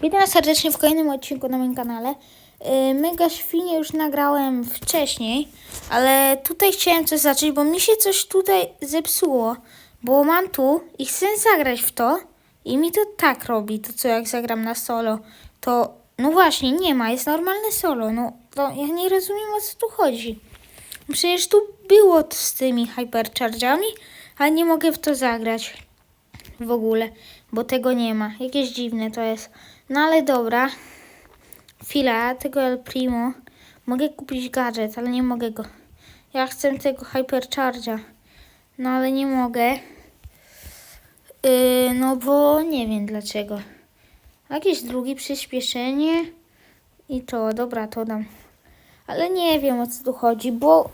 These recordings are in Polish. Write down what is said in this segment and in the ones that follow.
Witam serdecznie w kolejnym odcinku na moim kanale. Yy, Mega świnie już nagrałem wcześniej, ale tutaj chciałem coś zacząć, bo mi się coś tutaj zepsuło. Bo mam tu i chcę zagrać w to i mi to tak robi, to co jak zagram na solo, to no właśnie nie ma, jest normalne solo, no to ja nie rozumiem o co tu chodzi. Przecież tu było z tymi hypercharge'ami, ale nie mogę w to zagrać w ogóle, bo tego nie ma. Jakieś dziwne to jest. No ale dobra. Chwila, tego El Primo. Mogę kupić gadżet, ale nie mogę go. Ja chcę tego Hypercharge'a. No ale nie mogę. Yy, no bo nie wiem dlaczego. Jakieś drugie przyspieszenie. I to, dobra, to dam. Ale nie wiem o co tu chodzi, bo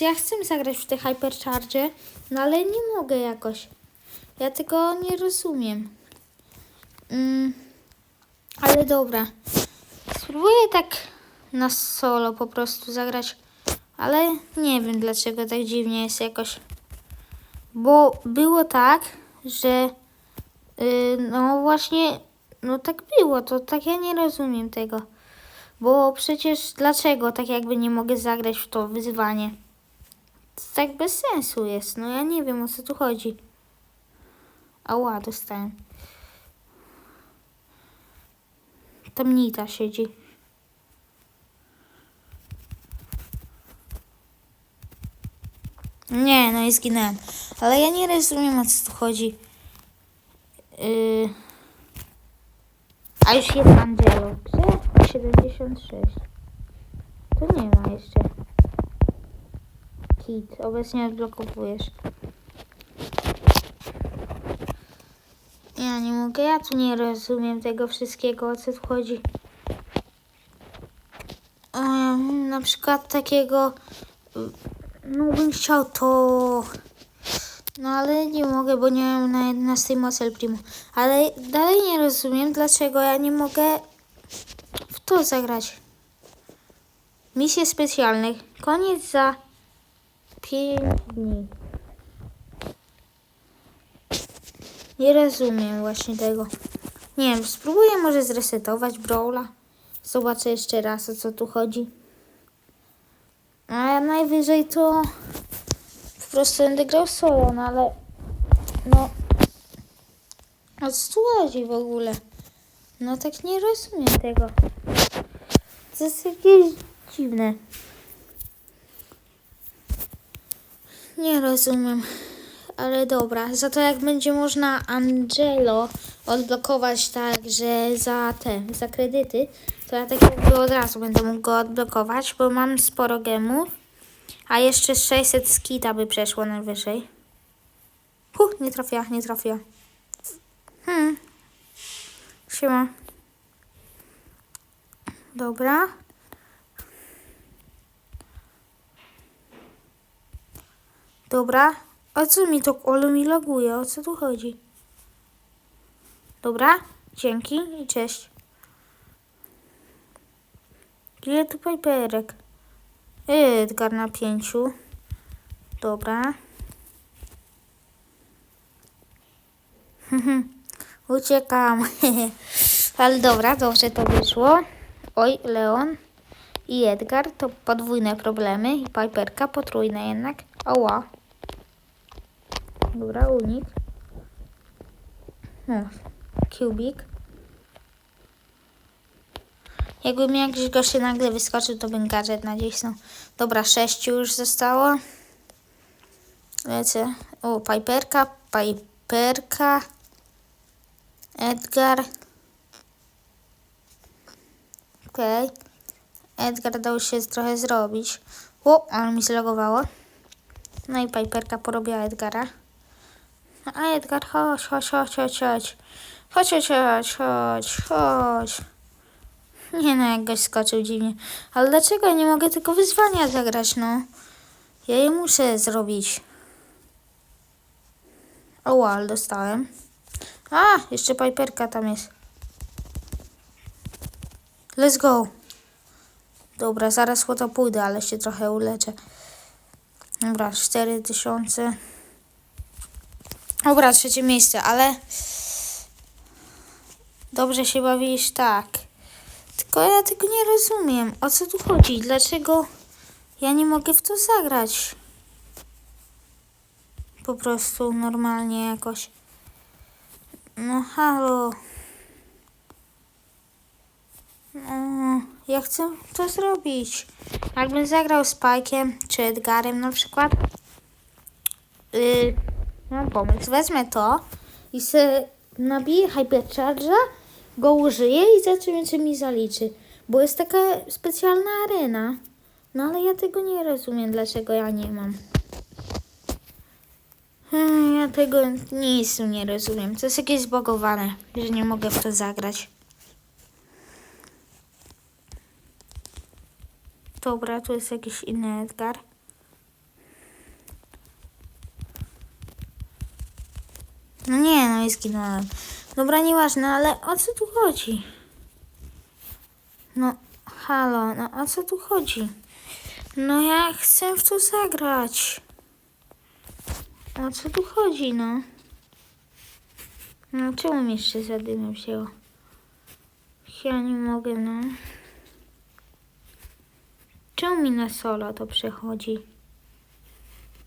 ja chcę zagrać w te Hypercharge, no ale nie mogę jakoś. Ja tego nie rozumiem. Mm, ale dobra. Spróbuję tak na solo po prostu zagrać. Ale nie wiem dlaczego tak dziwnie jest jakoś. Bo było tak, że yy, no właśnie, no tak było, to tak ja nie rozumiem tego. Bo przecież dlaczego tak jakby nie mogę zagrać w to wyzwanie? To tak bez sensu jest, no ja nie wiem o co tu chodzi. Ała, dostałem. Tam Nita siedzi. Nie, no i zginąłem. Ale ja nie rozumiem o co tu chodzi. Yy... A już jest Angelo. Gdzie? 76. To nie ma jeszcze. Kit, obecnie odblokowujesz. Ja nie mogę, ja tu nie rozumiem tego wszystkiego, o co tu chodzi. Em, na przykład takiego, no bym chciał to, no ale nie mogę, bo nie mam na 11 mocy Primo. Ale dalej nie rozumiem, dlaczego ja nie mogę w to zagrać. Misje specjalne, koniec za 5 dni. Nie rozumiem właśnie tego. Nie wiem, spróbuję może zresetować Brawla. Zobaczę jeszcze raz o co tu chodzi. A najwyżej to po prostu będę grał solo, no ale no o co chodzi w ogóle? No tak nie rozumiem tego. To jest jakieś dziwne. Nie rozumiem. Ale dobra, za to jak będzie można Angelo odblokować także za te, za kredyty, to ja tak jakby od razu będę mógł go odblokować, bo mam sporo gemów, a jeszcze 600 skita by przeszło najwyżej. Huh, nie trafia, nie trafia. Hmm. Siema. Dobra. Dobra. A co mi to Olu mi loguje? O co tu chodzi? Dobra, dzięki i cześć. Ile tu paperek? Edgar na pięciu. Dobra. Uciekam. Ale dobra, dobrze to wyszło. Oj, Leon i Edgar to podwójne problemy i Piperka potrójne jednak. Oła. Dobra, unik. No, kubik. Jakby mi jakiś gości nagle wyskoczył, to bym gadżet nacisnął. Dobra, sześciu już zostało. Lecę. O, Piperka, Piperka. Edgar. Okej. Okay. Edgar dał się trochę zrobić. O, ale mi zlogowało. No i Piperka porobiła Edgara. A Edgar, chodź, chodź, chodź, chodź, chodź. Chodź, chodź, chodź, chodź, chodź. Nie no, jak goś skoczył dziwnie. Ale dlaczego ja nie mogę tego wyzwania zagrać, no? Ja je muszę zrobić. O, wall dostałem. A, jeszcze Piperka tam jest. Let's go. Dobra, zaraz to pójdę, ale się trochę uleczę. Dobra, 4000. Dobra, trzecie miejsce, ale Dobrze się bawisz, tak. Tylko ja tego nie rozumiem. O co tu chodzi? Dlaczego ja nie mogę w to zagrać? Po prostu normalnie jakoś. No halo. No, ja chcę to zrobić. Jakbym zagrał z Pike'em czy Edgarem na przykład. Yy, mam pomysł. Wezmę to i se nabiję Hypercharge'a, go użyję i zobaczymy, czy mi zaliczy. Bo jest taka specjalna arena. No ale ja tego nie rozumiem, dlaczego ja nie mam. Ja tego nic nie rozumiem. To jest jakieś zbagowane, że nie mogę w to zagrać. Dobra, tu jest jakiś inny Edgar. No nie, no i zginąłem. Dobra, nieważne, ale o co tu chodzi? No, halo, no o co tu chodzi? No ja chcę w to zagrać. O co tu chodzi, no? No czemu mi jeszcze wzięło? Ja nie mogę, no. Czemu mi na solo to przechodzi?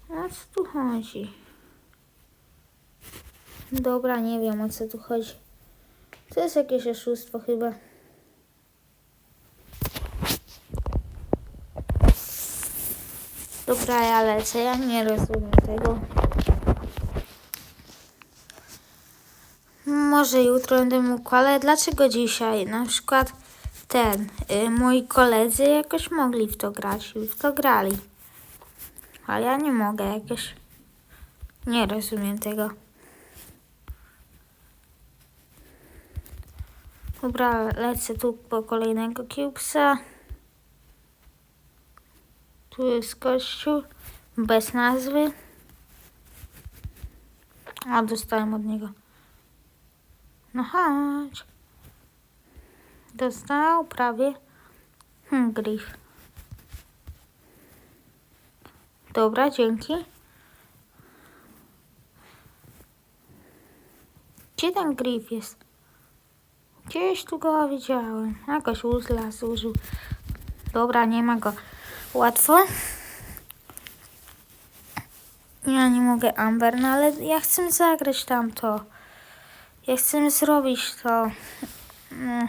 O co tu chodzi? Dobra, nie wiem o co tu chodzi. To jest jakieś oszustwo chyba. Dobra, ja lecę, ja nie rozumiem tego. Może jutro będę mógł, ale dlaczego dzisiaj? Na przykład ten, y, moi koledzy jakoś mogli w to grać i w to grali. A ja nie mogę jakoś. Nie rozumiem tego. Dobra, lecę tu po kolejnego cubesa. Tu jest kościół bez nazwy. A, dostałem od niego. No chodź. Dostał prawie. Hmm, grif. Dobra, dzięki. Gdzie ten grif jest? Gdzieś tu go widziałem. Jakoś uzla zużył. Dobra, nie ma go. Łatwo. Ja nie mogę Amber, no ale ja chcę zagrać tamto. Ja chcę zrobić to. No.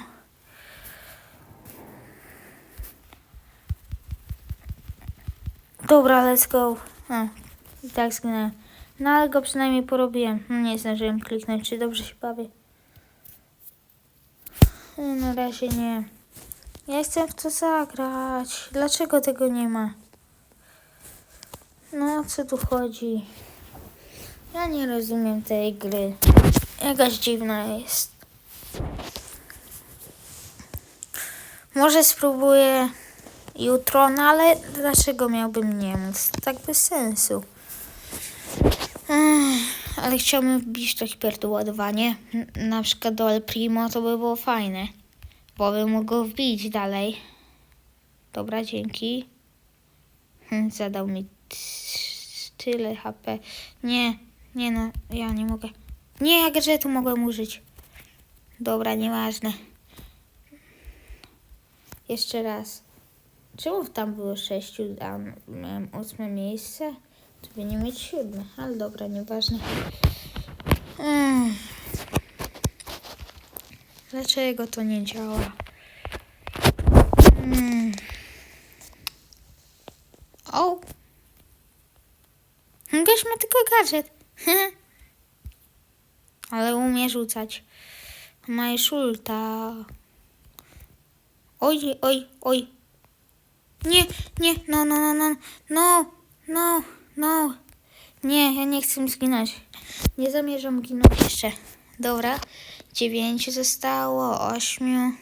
Dobra, let's go. A, i tak zginąłem. No ale go przynajmniej porobiłem. Nie zdążyłem kliknąć, czy dobrze się bawię. Na razie nie. Ja chcę w to zagrać. Dlaczego tego nie ma? No o co tu chodzi? Ja nie rozumiem tej gry. Jakaś dziwna jest. Może spróbuję jutro, no ale dlaczego miałbym nie móc? Tak bez sensu. Ech, ale chciałbym wbić to hiperdoładowanie. Na przykład do El Primo to by było fajne. Bo bym mógł wbić dalej. Dobra, dzięki. Hm, Zadał mi tyle HP. Nie, nie no, ja nie mogę. Nie, ja gadżetu mogłem użyć. Dobra, nieważne. Jeszcze raz. Czemu tam było sześciu, a miałem ósme miejsce? Nie mieć siódme, ale dobra, nieważne. Ech. Dlaczego to nie działa? Mm. O! Goś ma tylko gadżet. Ale umie rzucać. Ma ulta. Oj, oj, oj. Nie, nie, no, no, no, no, no, no, no. Nie, ja nie chcę zginąć. Nie zamierzam ginąć jeszcze. Dobra, dziewięciu zostało, ośmiu.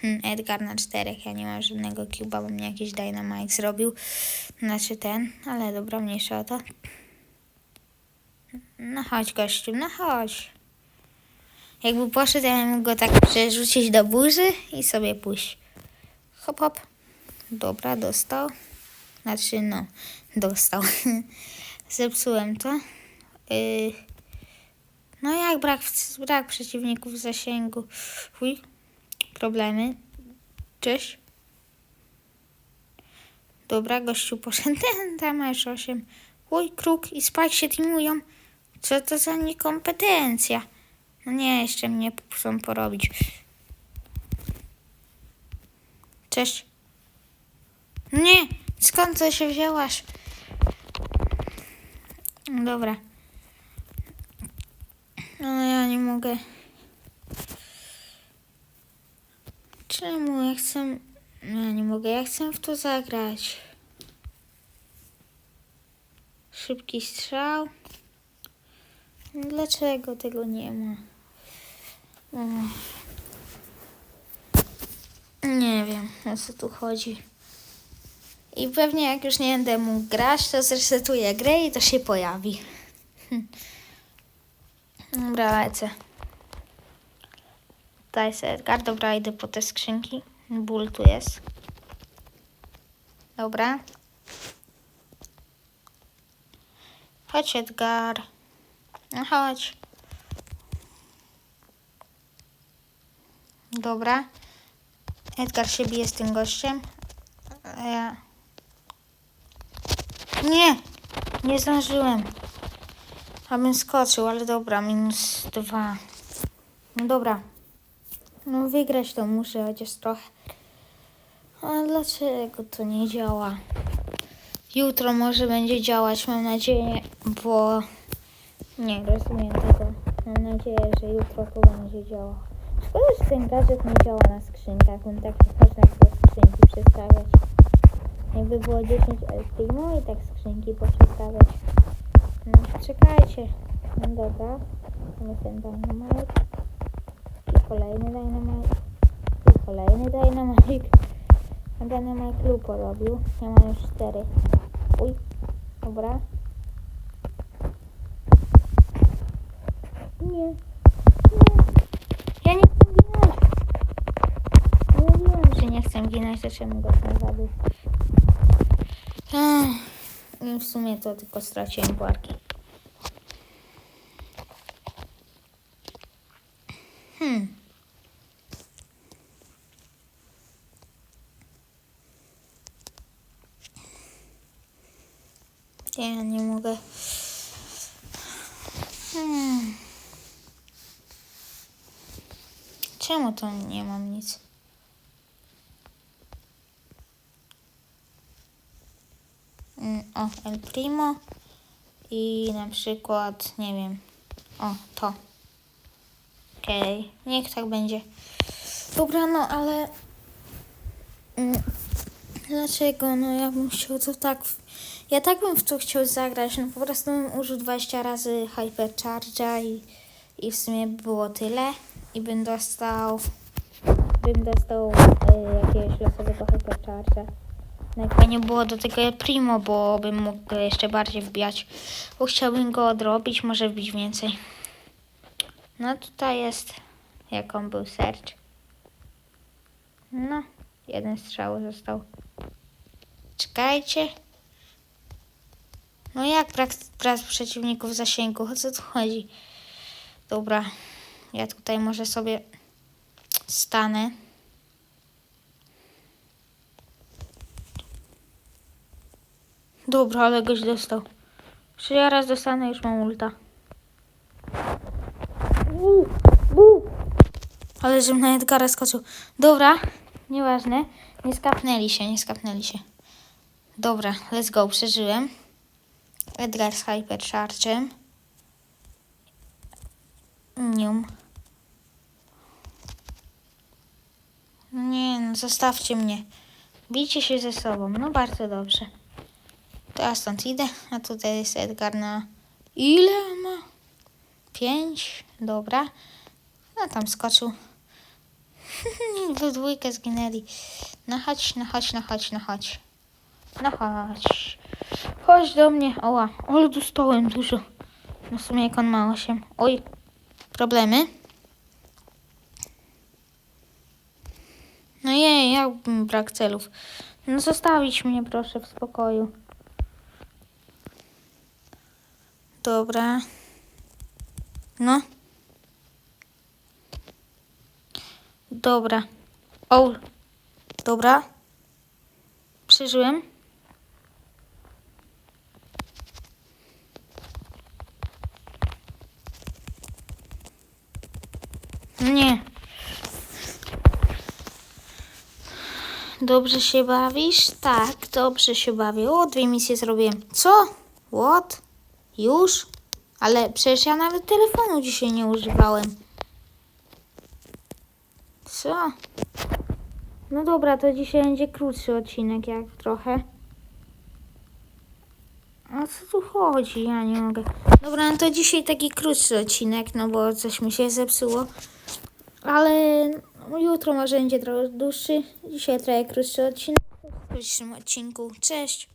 Hmm, Edgar na czterech, ja nie mam żadnego cuba, bo mnie jakiś Dynamite zrobił. Znaczy ten, ale dobra, mniejsza o to. No chodź, gościu, no chodź. Jakby poszedł, ja mógł go tak przerzucić do burzy i sobie pójść. Hop, hop. Dobra, dostał. Znaczy, no, dostał. Zepsułem to. Yy, No jak brak, brak przeciwników w zasięgu? Chuj. Problemy. Cześć. Dobra, gościu poszedł. Tam masz 8. Uj, kruk i Spike się teamują. Co to za niekompetencja? No nie, jeszcze mnie chcą porobić. Cześć. Nie, skąd to się wzięłaś? Dobra. No ja nie mogę. Czemu ja chcę... Ja nie mogę, ja chcę w to zagrać. Szybki strzał. Dlaczego tego nie ma? Mm. Nie wiem, o co tu chodzi. I pewnie jak już nie będę mógł grać, to zresetuję grę i to się pojawi. Dobra, lecę. Tutaj jest Edgar. Dobra, idę po te skrzynki. Ból tu jest. Dobra. Chodź, Edgar. No chodź. Dobra. Edgar się bije z tym gościem. Ja... Nie! Nie zdążyłem. Abym skoczył, ale dobra, minus dwa. No dobra. No wygrać to muszę chociaż trochę. A dlaczego to nie działa? Jutro może będzie działać, mam nadzieję, bo nie rozumiem tego. Mam nadzieję, że jutro to będzie działało. Szkoda, że ten gadżet nie działa na skrzynkach, bym tak można było skrzynki przestawiać. Jakby było 10 El Primo i tak skrzynki poprzestawiać. No, czekajcie. No dobra. Mamy ten dynamite. I kolejny dynamite. I kolejny dynamite. A dynamite Lu porobił. Ja mam już cztery. Uj. Dobra. Nie. Nie. Ja nie chcę ginąć. Mówiłem, że nie chcę ginąć, to czemu go tam zabił? Ech. I w sumie to tylko straciłem barki. Hmm. Ja nie mogę. Hmm. Czemu to nie mam nic? Mm, O, El Primo i na przykład, nie wiem, o, to. Okej, niech tak będzie. Dobra, no ale... Mm, Dlaczego? No ja bym chciał to tak... Ja tak bym w to chciał zagrać, no po prostu bym użył 20 razy Hypercharge'a i, i w sumie by było tyle. I bym dostał... Bym dostał y, jakiegoś losowego Hypercharge'a. No jakby nie było do tego Primo, bo bym mógł go jeszcze bardziej wbijać. Bo chciałbym go odrobić, może wbić więcej. No tutaj jest, jak on był search. No, jeden strzał został. Czekajcie. No jak brak przeciwników w zasięgu? O co tu chodzi? Dobra, ja tutaj może sobie stanę. Dobra, ale goś dostał. Czy ja raz dostanę, już mam ulta. Bu, bu. Ale żebym na Edgara skoczył. Dobra, nieważne. Nie skapnęli się, nie skapnęli się. Dobra, let's go, przeżyłem. Edgar z Hypercharge'em. Nium. Nie, no zostawcie mnie. Bijcie się ze sobą, no bardzo dobrze. To ja stąd idę, a tutaj jest Edgar na... Ile ma? Pięć, dobra. No tam skoczył. We dwójkę zginęli. No chodź, no chodź, no chodź, no chodź. No chodź. Chodź do mnie. Oła, ale dostałem dużo. No w sumie jak on ma 8. Oj, problemy. No jej, jak brak celów. No zostawić mnie proszę w spokoju. Dobra. No. Dobra. O. Dobra. Przeżyłem. Nie. Dobrze się bawisz? Tak, dobrze się bawię. O, dwie misje zrobiłem. Co? What? Już? Ale przecież ja nawet telefonu dzisiaj nie używałem. Co? No dobra, to dzisiaj będzie krótszy odcinek, jak trochę. A co tu chodzi? Ja nie mogę. Dobra, no to dzisiaj taki krótszy odcinek, no bo coś mi się zepsuło. Ale jutro może będzie trochę dłuższy. Dzisiaj trochę krótszy odcinek. W krótszym odcinku. Cześć!